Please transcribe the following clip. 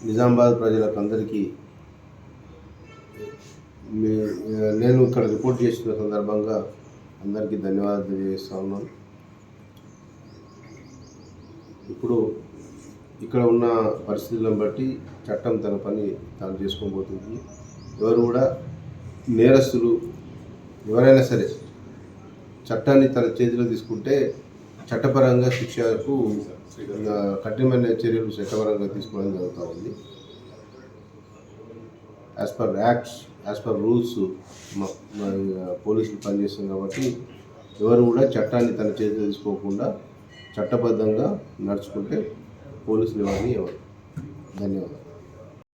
నిజామాబాద్ ప్రజలకు అందరికీ మీ నేను ఇక్కడ రిపోర్ట్ చేసిన సందర్భంగా అందరికీ ధన్యవాదాలు తెలియజేస్తా ఉన్నాను. ఇప్పుడు ఇక్కడ ఉన్న పరిస్థితులను బట్టి చట్టం తన పని తాను చేసుకోబోతుంది ఎవరు కూడా నేరస్తులు ఎవరైనా సరే చట్టాన్ని తన చేతిలో తీసుకుంటే చట్టపరంగా శిక్షకు కఠినమైన చర్యలు చట్టపరంగా తీసుకోవడం జరుగుతూ ఉంది. As per acts as per rules పోలీసులు పనిచేస్తుంది కాబట్టి ఎవరు కూడా చట్టాన్ని తన చేతిలో తీసుకోకుండా చట్టబద్ధంగా నడుచుకుంటే పోలీసులు ఎవరిని ఎవరు ధన్యవాదాలు.